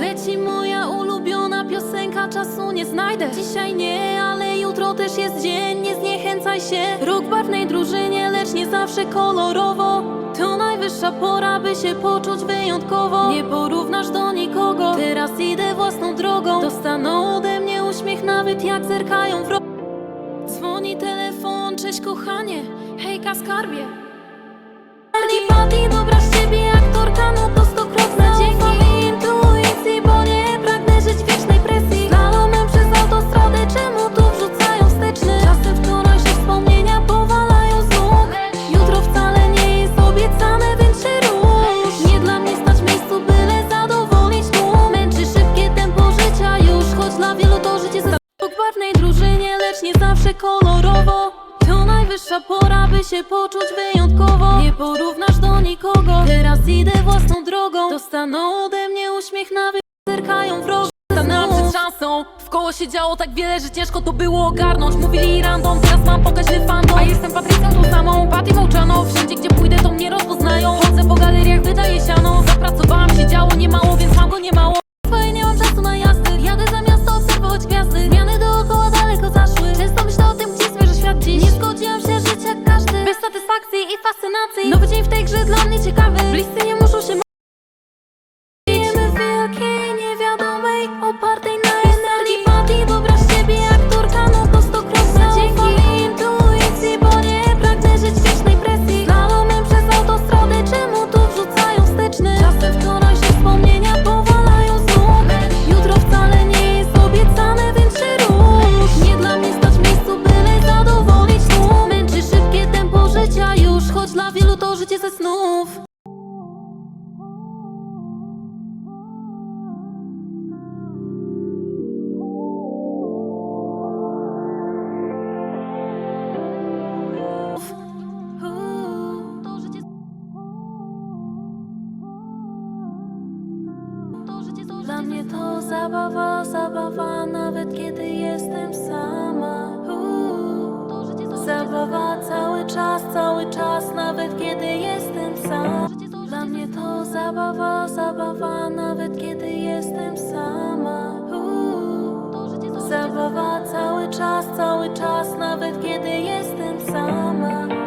Leci moja ulubiona piosenka, czasu nie znajdę. Dzisiaj nie, ale jutro też jest dzień, zniechęcaj się. W barwnej drużynie, lecz nie zawsze kolorowo. To najwyższa pora, by się poczuć wyjątkowo. Nie porównasz do nikogo, teraz idę własną drogą. Dostaną ode mnie uśmiech nawet jak zerkają w. Dzwoni telefon, cześć kochanie, hejka skarbie najwyższa pora, by się poczuć wyjątkowo? Nie porównasz do nikogo. Teraz idę własną drogą. Dostaną ode mnie uśmiech na zerkają wrogo. Stanęłam przed szansą. W koło się działo tak wiele, że ciężko to było ogarnąć. Mówili random, teraz mam pokaźny fandom. A jestem Patrycją tą samą, Patty Mołczano Wszędzie gdzie pójdę to mnie rozpoznają. Chodzę po galeriach, wydaje siano. Zapracowałam się działo niemało, więc mam go niemało Swoje nie mam czasu na jazdy. Jadę za miasto obserwować gwiazdy. Zmiany dookoła daleko zaszły. Często myślę o tym, gdzie zmierzy świat dziś. Nie zgodziłam Bez satysfakcji i fascynacji. Nowy dzień w tej grze dla mnie ciekawy. Bliscy nie muszą się Dla mnie to zabawa, zabawa, nawet kiedy jestem sama. Zabawa cały czas, cały czas, nawet kiedy jestem sama. Dla mnie to zabawa, zabawa, nawet kiedy jestem sama. Zabawa cały czas, cały czas, nawet kiedy jestem sama.